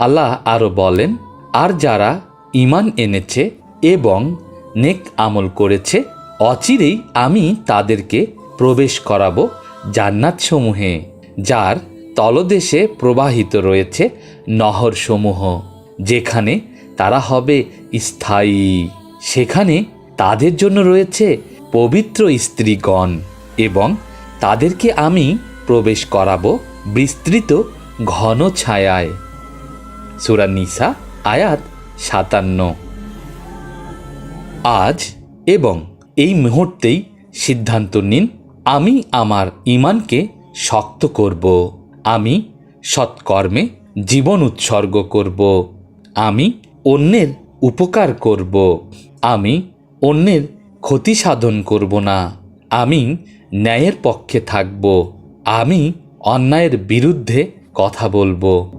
আল্লাহ আরও বলেন, আর যারা ইমান এনেছে এবং নেক আমল করেছে, অচিরেই আমি তাদেরকে প্রবেশ করাবো জান্নাতসমূহে, যার তলদেশে প্রবাহিত রয়েছে নহরসমূহ, যেখানে তারা হবে স্থায়ী। সেখানে তাদের জন্য রয়েছে পবিত্র স্ত্রীগণ এবং তাদেরকে আমি প্রবেশ করাবো বিস্তৃত ঘন ছায়ায়। সুরা নিসা, আয়াত সাতান্ন। আজ এবং এই মুহূর্তেই সিদ্ধান্ত নিন, আমি আমার ইমানকে শক্ত করব। আমি সৎকর্মে জীবন উৎসর্গ করব। আমি অন্যের উপকার করব। আমি অন্যের ক্ষতি সাধন করব না। আমি ন্যায়ের পক্ষে থাকব। আমি অন্যায়ের বিরুদ্ধে কথা বলব।